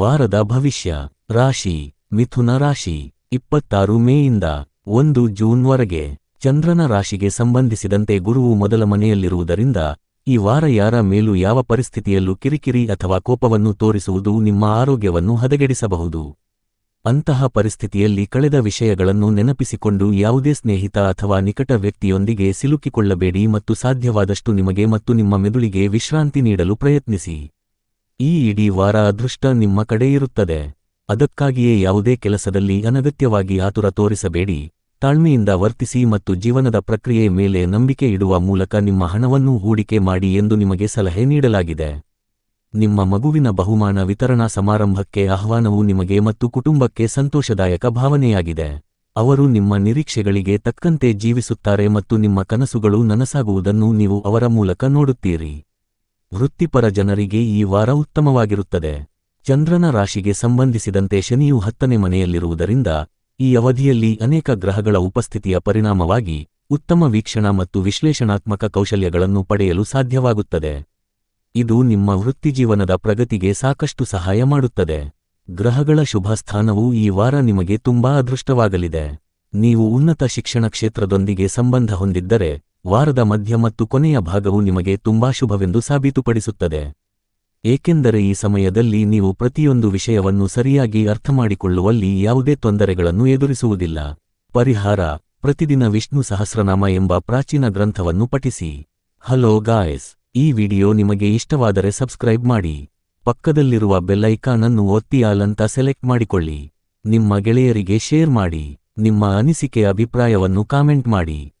ವಾರದ ಭವಿಷ್ಯ, ರಾಶಿ, ಮಿಥುನ ರಾಶಿ, ಇಪ್ಪತ್ತಾರು ಮೇಯಿಂದ ಒಂದು ಜೂನ್ವರೆಗೆ ಚಂದ್ರನ ರಾಶಿಗೆ ಸಂಬಂಧಿಸಿದಂತೆ ಗುರುವು ಮೊದಲ ಮನೆಯಲ್ಲಿರುವುದರಿಂದ, ಈ ವಾರ ಯಾರ ಮೇಲೂ ಯಾವ ಪರಿಸ್ಥಿತಿಯಲ್ಲೂ ಕಿರಿಕಿರಿ ಅಥವಾ ಕೋಪವನ್ನು ತೋರಿಸುವುದು ನಿಮ್ಮ ಆರೋಗ್ಯವನ್ನು ಹದಗೆಡಿಸಬಹುದು. ಅಂತಹ ಪರಿಸ್ಥಿತಿಯಲ್ಲಿ ಕಳೆದ ವಿಷಯಗಳನ್ನು ನೆನಪಿಸಿಕೊಂಡು ಯಾವುದೇ ಸ್ನೇಹಿತ ಅಥವಾ ನಿಕಟ ವ್ಯಕ್ತಿಯೊಂದಿಗೆ ಸಿಲುಕಿಕೊಳ್ಳಬೇಡಿ ಮತ್ತು ಸಾಧ್ಯವಾದಷ್ಟು ನಿಮಗೆ ಮತ್ತು ನಿಮ್ಮ ಮೆದುಳಿಗೆ ವಿಶ್ರಾಂತಿ ನೀಡಲು ಪ್ರಯತ್ನಿಸಿ. ಈ ಇಡೀ ವಾರ ಅದೃಷ್ಟ ನಿಮ್ಮ ಕಡೆ ಇರುತ್ತದೆ. ಅದಕ್ಕಾಗಿಯೇ ಯಾವುದೇ ಕೆಲಸದಲ್ಲಿ ಅನಗತ್ಯವಾಗಿ ಆತುರ ತೋರಿಸಬೇಡಿ. ತಾಳ್ಮೆಯಿಂದ ವರ್ತಿಸಿ ಮತ್ತು ಜೀವನದ ಪ್ರಕ್ರಿಯೆ ಮೇಲೆ ನಂಬಿಕೆ ಇಡುವ ಮೂಲಕ ನಿಮ್ಮ ಹಣವನ್ನು ಹೂಡಿಕೆ ಮಾಡಿ ಎಂದು ನಿಮಗೆ ಸಲಹೆ ನೀಡಲಾಗಿದೆ. ನಿಮ್ಮ ಮಗುವಿನ ಬಹುಮಾನ ವಿತರಣಾ ಸಮಾರಂಭಕ್ಕೆ ಆಹ್ವಾನವು ನಿಮಗೆ ಮತ್ತು ಕುಟುಂಬಕ್ಕೆ ಸಂತೋಷದಾಯಕ ಭಾವನೆಯಾಗಿದೆ. ಅವರು ನಿಮ್ಮ ನಿರೀಕ್ಷೆಗಳಿಗೆ ತಕ್ಕಂತೆ ಜೀವಿಸುತ್ತಾರೆ ಮತ್ತು ನಿಮ್ಮ ಕನಸುಗಳು ನನಸಾಗುವುದನ್ನು ನೀವು ಅವರ ಮೂಲಕ ನೋಡುತ್ತೀರಿ. ವೃತ್ತಿಪರ ಜನರಿಗೆ ಈ ವಾರ ಉತ್ತಮವಾಗಿರುತ್ತದೆ. ಚಂದ್ರನ ರಾಶಿಗೆ ಸಂಬಂಧಿಸಿದಂತೆ ಶನಿಯು ಹತ್ತನೇ ಮನೆಯಲ್ಲಿರುವುದರಿಂದ, ಈ ಅವಧಿಯಲ್ಲಿ ಅನೇಕ ಗ್ರಹಗಳ ಉಪಸ್ಥಿತಿಯ ಪರಿಣಾಮವಾಗಿ ಉತ್ತಮ ವೀಕ್ಷಣ ಮತ್ತು ವಿಶ್ಲೇಷಣಾತ್ಮಕ ಕೌಶಲ್ಯಗಳನ್ನು ಪಡೆಯಲು ಸಾಧ್ಯವಾಗುತ್ತದೆ. ಇದು ನಿಮ್ಮ ವೃತ್ತಿಜೀವನದ ಪ್ರಗತಿಗೆ ಸಾಕಷ್ಟು ಸಹಾಯ ಮಾಡುತ್ತದೆ. ಗ್ರಹಗಳ ಶುಭ ಸ್ಥಾನವು ಈ ವಾರ ನಿಮಗೆ ತುಂಬಾ ಅದೃಷ್ಟವಾಗಲಿದೆ. ನೀವು ಉನ್ನತ ಶಿಕ್ಷಣ ಕ್ಷೇತ್ರದೊಂದಿಗೆ ಸಂಬಂಧ ಹೊಂದಿದ್ದರೆ ವಾರದ ಮಧ್ಯ ಮತ್ತು ಕೊನೆಯ ಭಾಗವು ನಿಮಗೆ ತುಂಬಾ ಶುಭವೆಂದು ಸಾಬೀತುಪಡಿಸುತ್ತದೆ. ಏಕೆಂದರೆ ಈ ಸಮಯದಲ್ಲಿ ನೀವು ಪ್ರತಿಯೊಂದು ವಿಷಯವನ್ನು ಸರಿಯಾಗಿ ಅರ್ಥಮಾಡಿಕೊಳ್ಳುವಲ್ಲಿ ಯಾವುದೇ ತೊಂದರೆಗಳನ್ನು ಎದುರಿಸುವುದಿಲ್ಲ. ಪರಿಹಾರ, ಪ್ರತಿದಿನ ವಿಷ್ಣು ಸಹಸ್ರನಾಮ ಎಂಬ ಪ್ರಾಚೀನ ಗ್ರಂಥವನ್ನು ಪಠಿಸಿ. ಹಲೋ ಗಾಯ್ಸ್, ಈ ವಿಡಿಯೋ ನಿಮಗೆ ಇಷ್ಟವಾದರೆ ಸಬ್ಸ್ಕ್ರೈಬ್ ಮಾಡಿ. ಪಕ್ಕದಲ್ಲಿರುವ ಬೆಲ್ಲೈಕಾನ್ ಅನ್ನು ಒತ್ತಿ ಸೆಲೆಕ್ಟ್ ಮಾಡಿಕೊಳ್ಳಿ. ನಿಮ್ಮ ಗೆಳೆಯರಿಗೆ ಶೇರ್ ಮಾಡಿ. ನಿಮ್ಮ ಅನಿಸಿಕೆ ಅಭಿಪ್ರಾಯವನ್ನು ಕಾಮೆಂಟ್ ಮಾಡಿ.